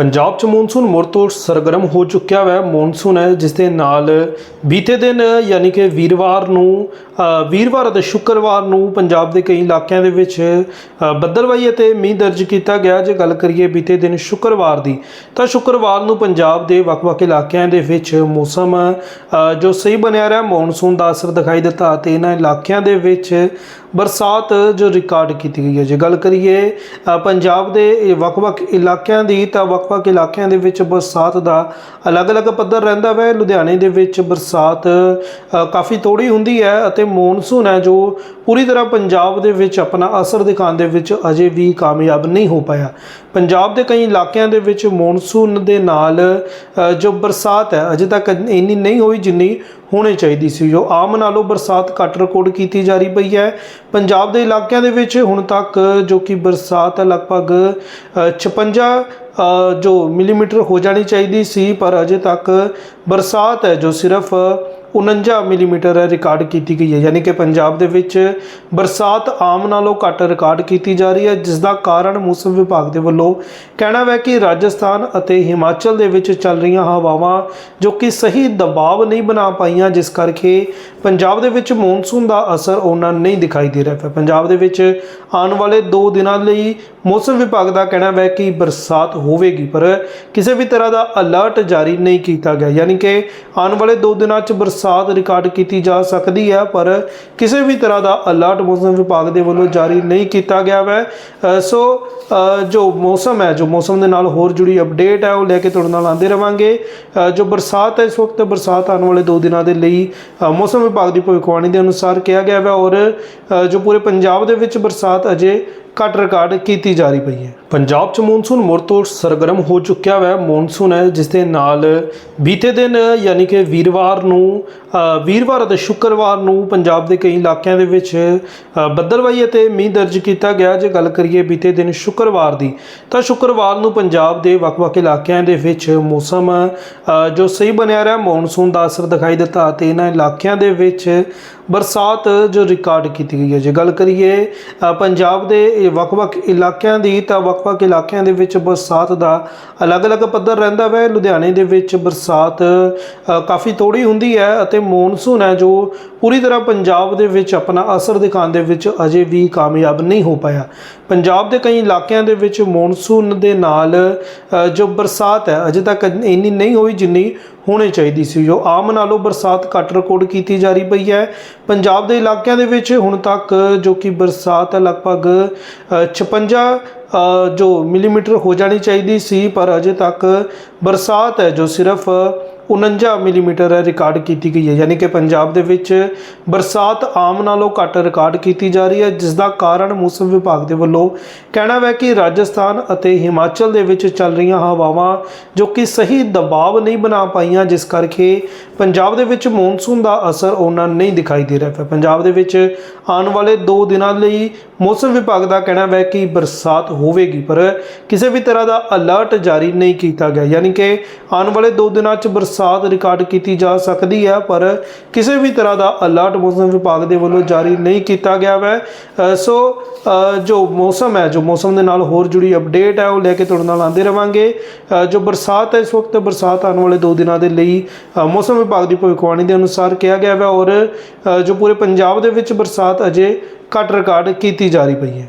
ਪੰਜਾਬ 'ਚ ਮੌਨਸੂਨ ਮੁੜ ਤੋਂ ਸਰਗਰਮ ਹੋ ਚੁੱਕਿਆ ਹੈ ਮੌਨਸੂਨ ਹੈ ਜਿਸ ਦੇ ਨਾਲ ਬੀਤੇ ਦਿਨ ਯਾਨੀ ਕਿ ਵੀਰਵਾਰ ਨੂੰ ਵੀਰਵਾਰ ਅਤੇ ਸ਼ੁੱਕਰਵਾਰ ਨੂੰ ਪੰਜਾਬ ਦੇ ਕਈ ਇਲਾਕਿਆਂ ਦੇ ਵਿੱਚ ਅ, ਬੱਦਲਵਾਈ ਅਤੇ ਮੀਂਹ ਦਰਜ ਕੀਤਾ ਗਿਆ। ਜੇ ਗੱਲ ਕਰੀਏ ਬੀਤੇ ਦਿਨ ਸ਼ੁੱਕਰਵਾਰ ਦੀ ਤਾਂ ਸ਼ੁੱਕਰਵਾਰ ਨੂੰ ਪੰਜਾਬ ਦੇ ਵੱਖ-ਵੱਖ ਇਲਾਕਿਆਂ ਦੇ ਵਿੱਚ ਮੌਸਮ ਜੋ ਸਹੀ ਬਣਿਆ ਰਿਹਾ ਮੌਨਸੂਨ ਦਾ ਅਸਰ ਦਿਖਾਈ ਦਿੱਤਾ ਅਤੇ ਇਹਨਾਂ ਇਲਾਕਿਆਂ ਦੇ ਵਿੱਚ ਬਰਸਾਤ ਜੋ ਰਿਕਾਰਡ ਕੀਤੀ ਗਈ ਹੈ। ਜੇ ਗੱਲ ਕਰੀਏ ਪੰਜਾਬ ਦੇ ਵੱਖ-ਵੱਖ ਇਲਾਕਿਆਂ ਦੀ ਤਾਂ ਵੱਖ ਵੱਖ-ਵੱਖ ਇਲਾਕਿਆਂ ਦੇ ਵਿੱਚ ਬਰਸਾਤ ਦਾ ਅਲੱਗ-ਅਲੱਗ ਪੱਧਰ ਰਹਿੰਦਾ ਹੈ ਲੁਧਿਆਣੇ ਦੇ ਵਿੱਚ ਬਰਸਾਤ ਕਾਫੀ ਥੋੜੀ ਹੁੰਦੀ ਹੈ ਅਤੇ ਮੌਨਸੂਨ ਹੈ ਜੋ ਪੂਰੀ ਤਰ੍ਹਾਂ ਪੰਜਾਬ ਦੇ ਵਿੱਚ ਆਪਣਾ ਅਸਰ ਦਿਖਾਉਣ ਦੇ ਵਿੱਚ ਅਜੇ ਵੀ ਕਾਮਯਾਬ ਨਹੀਂ ਹੋ ਪਾਇਆ। ਪੰਜਾਬ ਦੇ ਕਈ ਇਲਾਕਿਆਂ ਦੇ ਵਿੱਚ ਮੌਨਸੂਨ ਦੇ ਨਾਲ ਜੋ ਬਰਸਾਤ ਹੈ ਅਜੇ ਤੱਕ ਇੰਨੀ ਨਹੀਂ ਹੋਈ ਜਿੰਨੀ ਹੋਣੀ ਚਾਹੀਦੀ ਸੀ। ਜੋ ਆਮ ਨਾਲੋਂ ਬਰਸਾਤ ਘੱਟ ਰਿਕਾਰਡ ਕੀਤੀ ਜਾ ਰਹੀ ਪਈ ਹੈ। ਪੰਜਾਬ ਦੇ ਇਲਾਕਿਆਂ ਦੇ ਵਿੱਚ ਹੁਣ ਤੱਕ ਜੋ ਕਿ ਬਰਸਾਤ ਹੈ ਲਗਭਗ ਅ, 56 ਅ, ਜੋ ਮਿਲੀਮੀਟਰ ਹੋ ਜਾਣੀ ਚਾਹੀਦੀ ਸੀ ਪਰ ਅਜੇ ਤੱਕ ਬਰਸਾਤ ਹੈ ਜੋ ਸਿਰਫ 49 ਮਿਲੀਮੀਟਰ ਰਿਕਾਰਡ ਕੀਤੀ ਗਈ ਹੈ। ਯਾਨੀ ਕਿ ਪੰਜਾਬ ਦੇ ਵਿੱਚ ਬਰਸਾਤ ਆਮ ਨਾਲੋਂ ਘੱਟ ਰਿਕਾਰਡ ਕੀਤੀ ਜਾ ਰਹੀ ਹੈ ਜਿਸ ਦਾ ਕਾਰਨ ਮੌਸਮ ਵਿਭਾਗ ਦੇ ਵੱਲੋਂ ਕਹਿਣਾ ਹੈ ਕਿ ਰਾਜਸਥਾਨ ਅਤੇ ਹਿਮਾਚਲ ਦੇ ਵਿੱਚ ਚੱਲ ਰਹੀਆਂ ਹਵਾਵਾਂ ਜੋ ਕਿ ਸਹੀ ਦਬਾਅ ਨਹੀਂ ਬਣਾ ਪਾਈਆਂ, ਜਿਸ ਕਰਕੇ ਪੰਜਾਬ ਦੇ ਵਿੱਚ ਮੌਨਸੂਨ ਦਾ ਅਸਰ ਉਹਨਾਂ ਨਹੀਂ ਦਿਖਾਈ ਦੇ ਰਿਹਾ। ਹੈ ਪੰਜਾਬ ਦੇ ਵਿੱਚ ਆਉਣ ਵਾਲੇ 2 ਦਿਨਾਂ ਲਈ ਮੌਸਮ ਵਿਭਾਗ ਦਾ ਕਹਿਣਾ ਹੈ ਕਿ ਬਰਸਾਤ ਹੋਵੇਗੀ, ਪਰ ਕਿਸੇ ਵੀ ਤਰ੍ਹਾਂ ਦਾ ਅਲਰਟ ਜਾਰੀ ਨਹੀਂ ਕੀਤਾ ਗਿਆ। ਯਾਨੀ ਕਿ ਆਉਣ ਵਾਲੇ 2 ਦਿਨਾਂ 'ਚ ਬਰਸਾਤ ਬਰਸਾਤ ਰਿਕਾਰਡ ਕੀਤੀ ਜਾ ਸਕਦੀ ਹੈ, ਪਰ ਕਿਸੇ ਵੀ ਤਰ੍ਹਾਂ ਦਾ ਅਲਰਟ ਮੌਸਮ ਵਿਭਾਗ ਦੇ ਵੱਲੋਂ ਜਾਰੀ ਨਹੀਂ ਕੀਤਾ ਗਿਆ ਹੈ ਸੋ ਜੋ ਮੌਸਮ ਹੈ, ਜੋ ਮੌਸਮ ਦੇ ਨਾਲ ਹੋਰ ਜੁੜੀ ਅਪਡੇਟ ਹੈ, ਉਹ ਲੈ ਕੇ ਤੁਹਾਡੇ ਨਾਲ ਆਉਂਦੇ ਰਵਾਂਗੇ। ਜੋ ਬਰਸਾਤ ਹੈ, ਇਸ ਵਕਤ ਬਰਸਾਤ ਆਉਣ ਵਾਲੇ 2 ਦਿਨਾਂ ਦੇ ਲਈ ਮੌਸਮ ਵਿਭਾਗ ਦੀ ਭਵਿੱਖਬਾਣੀ ਦੇ ਅਨੁਸਾਰ ਕਿਹਾ ਗਿਆ ਹੈ ਔਰ ਜੋ ਪੂਰੇ ਪੰਜਾਬ ਦੇ ਵਿੱਚ ਬਰਸਾਤ ਅਜੇ ਘੱਟ ਰਿਕਾਰਡ ਕੀਤੀ ਜਾ ਰਹੀ ਪਈ ਹੈ। ਪੰਜਾਬ 'ਚ ਮੌਨਸੂਨ ਮੁੜ ਤੋਂ ਸਰਗਰਮ ਹੋ ਚੁੱਕਿਆ ਹੈ ਮੌਨਸੂਨ ਹੈ ਜਿਸ ਦੇ ਨਾਲ ਬੀਤੇ ਦਿਨ ਯਾਨੀ ਕਿ ਵੀਰਵਾਰ ਨੂੰ ਵੀਰਵਾਰ ਅਤੇ ਸ਼ੁੱਕਰਵਾਰ ਨੂੰ ਪੰਜਾਬ ਦੇ ਕਈ ਇਲਾਕਿਆਂ ਦੇ ਵਿੱਚ ਅ, ਬੱਦਲਵਾਈ ਅਤੇ ਮੀਂਹ ਦਰਜ ਕੀਤਾ ਗਿਆ। ਜੇ ਗੱਲ ਕਰੀਏ ਬੀਤੇ ਦਿਨ ਸ਼ੁੱਕਰਵਾਰ ਦੀ ਤਾਂ ਸ਼ੁੱਕਰਵਾਰ ਨੂੰ ਪੰਜਾਬ ਦੇ ਵੱਖ-ਵੱਖ ਇਲਾਕਿਆਂ ਦੇ ਵਿੱਚ ਮੌਸਮ ਜੋ ਸਹੀ ਬਣਿਆ ਰਿਹਾ ਮੌਨਸੂਨ ਦਾ ਅਸਰ ਦਿਖਾਈ ਦਿੱਤਾ ਤੇ ਇਹਨਾਂ ਇਲਾਕਿਆਂ ਦੇ ਵਿੱਚ ਬਰਸਾਤ ਜੋ ਰਿਕਾਰਡ ਕੀਤੀ ਗਈ ਹੈ। ਜੇ ਗੱਲ ਕਰੀਏ ਪੰਜਾਬ ਦੇ ਵੱਖ-ਵੱਖ ਇਲਾਕਿਆਂ ਦੀ, ਤਾਂ ਵੱਖ-ਵੱਖ ਇਲਾਕਿਆਂ ਦੇ ਵਿੱਚ ਬਰਸਾਤ ਦਾ ਅਲੱਗ-ਅਲੱਗ ਪੱਧਰ ਰਹਿੰਦਾ ਹੈ ਲੁਧਿਆਣੇ ਦੇ ਵਿੱਚ ਬਰਸਾਤ ਕਾਫੀ ਥੋੜੀ ਹੁੰਦੀ ਹੈ ਅਤੇ ਮੌਨਸੂਨ ਹੈ, ਜੋ ਪੂਰੀ ਤਰ੍ਹਾਂ ਪੰਜਾਬ ਦੇ ਵਿੱਚ ਆਪਣਾ ਅਸਰ ਦਿਖਾਉਣ ਦੇ ਵਿੱਚ ਅਜੇ ਵੀ ਕਾਮਯਾਬ ਨਹੀਂ ਹੋ ਪਾਇਆ। ਪੰਜਾਬ ਦੇ ਕਈ ਇਲਾਕਿਆਂ ਦੇ ਵਿੱਚ ਮੌਨਸੂਨ ਦੇ ਨਾਲ ਜੋ ਬਰਸਾਤ ਹੈ, ਅਜੇ ਤੱਕ ਇੰਨੀ ਨਹੀਂ ਹੋਈ ਜਿੰਨੀ ਹੋਣੀ ਚਾਹੀਦੀ ਸੀ। ਜੋ ਆਮ ਨਾਲੋਂ ਬਰਸਾਤ ਘੱਟ ਰਿਕਾਰਡ ਕੀਤੀ ਜਾ ਰਹੀ ਪਈ ਹੈ। ਪੰਜਾਬ ਦੇ ਇਲਾਕਿਆਂ ਦੇ ਵਿੱਚ ਹੁਣ ਤੱਕ ਜੋ ਕਿ ਬਰਸਾਤ ਹੈ ਲਗਭਗ ਅ, 56 ਜੋ ਮਿਲੀਮੀਟਰ ਹੋ ਜਾਣੀ ਚਾਹੀਦੀ ਸੀ ਪਰ ਅਜੇ ਤੱਕ ਬਰਸਾਤ ਹੈ ਜੋ ਸਿਰਫ 49 ਮਿਲੀਮੀਟਰ ਰਿਕਾਰਡ ਕੀਤੀ ਗਈ ਹੈ। ਯਾਨੀ ਕਿ ਪੰਜਾਬ ਦੇ ਵਿੱਚ ਬਰਸਾਤ ਆਮ ਨਾਲੋਂ ਘੱਟ ਰਿਕਾਰਡ ਕੀਤੀ ਜਾ ਰਹੀ ਹੈ ਜਿਸ ਦਾ ਕਾਰਨ ਮੌਸਮ ਵਿਭਾਗ ਦੇ ਵੱਲੋਂ ਕਹਿਣਾ ਹੈ ਕਿ ਰਾਜਸਥਾਨ ਅਤੇ ਹਿਮਾਚਲ ਦੇ ਵਿੱਚ ਚੱਲ ਰਹੀਆਂ ਹਵਾਵਾਂ ਜੋ ਕਿ ਸਹੀ ਦਬਾਅ ਨਹੀਂ ਬਣਾ ਪਾਈਆਂ, ਜਿਸ ਕਰਕੇ ਪੰਜਾਬ ਦੇ ਵਿੱਚ ਮੌਨਸੂਨ ਦਾ ਅਸਰ ਉਹਨਾਂ ਨਹੀਂ ਦਿਖਾਈ ਦੇ ਰਿਹਾ। ਹੈ ਪੰਜਾਬ ਦੇ ਵਿੱਚ ਆਉਣ ਵਾਲੇ 2 ਦਿਨਾਂ ਲਈ ਮੌਸਮ ਵਿਭਾਗ ਦਾ ਕਹਿਣਾ ਹੈ ਕਿ ਬਰਸਾਤ ਹੋਵੇਗੀ, ਪਰ ਕਿਸੇ ਵੀ ਤਰ੍ਹਾਂ ਦਾ ਅਲਰਟ ਜਾਰੀ ਨਹੀਂ ਕੀਤਾ ਗਿਆ। ਯਾਨੀ ਕਿ ਆਉਣ ਵਾਲੇ 2 ਦਿਨਾਂ 'ਚ ਬਰਸਾਤ ਬਰਸਾਤ ਰਿਕਾਰਡ ਕੀਤੀ ਜਾ ਸਕਦੀ ਹੈ, ਪਰ ਕਿਸੇ ਵੀ ਤਰ੍ਹਾਂ ਦਾ ਅਲਰਟ ਮੌਸਮ ਵਿਭਾਗ ਦੇ ਵੱਲੋਂ ਜਾਰੀ ਨਹੀਂ ਕੀਤਾ ਗਿਆ ਹੈ ਸੋ ਜੋ ਮੌਸਮ ਹੈ, ਜੋ ਮੌਸਮ ਦੇ ਨਾਲ ਹੋਰ ਜੁੜੀ ਅਪਡੇਟ ਹੈ, ਉਹ ਲੈ ਕੇ ਤੁਹਾਡੇ ਨਾਲ ਆਉਂਦੇ ਰਵਾਂਗੇ। ਜੋ ਬਰਸਾਤ ਹੈ, ਇਸ ਵਕਤ ਬਰਸਾਤ ਆਉਣ ਵਾਲੇ 2 ਦਿਨਾਂ ਦੇ ਲਈ ਮੌਸਮ ਵਿਭਾਗ ਦੀ ਭਵਿੱਖਬਾਣੀ ਦੇ ਅਨੁਸਾਰ ਕਿਹਾ ਗਿਆ ਹੈ ਔਰ ਜੋ ਪੂਰੇ ਪੰਜਾਬ ਦੇ ਵਿੱਚ ਬਰਸਾਤ ਅਜੇ ਘੱਟ ਰਿਕਾਰਡ ਕੀਤੀ ਜਾ ਰਹੀ ਪਈ ਹੈ।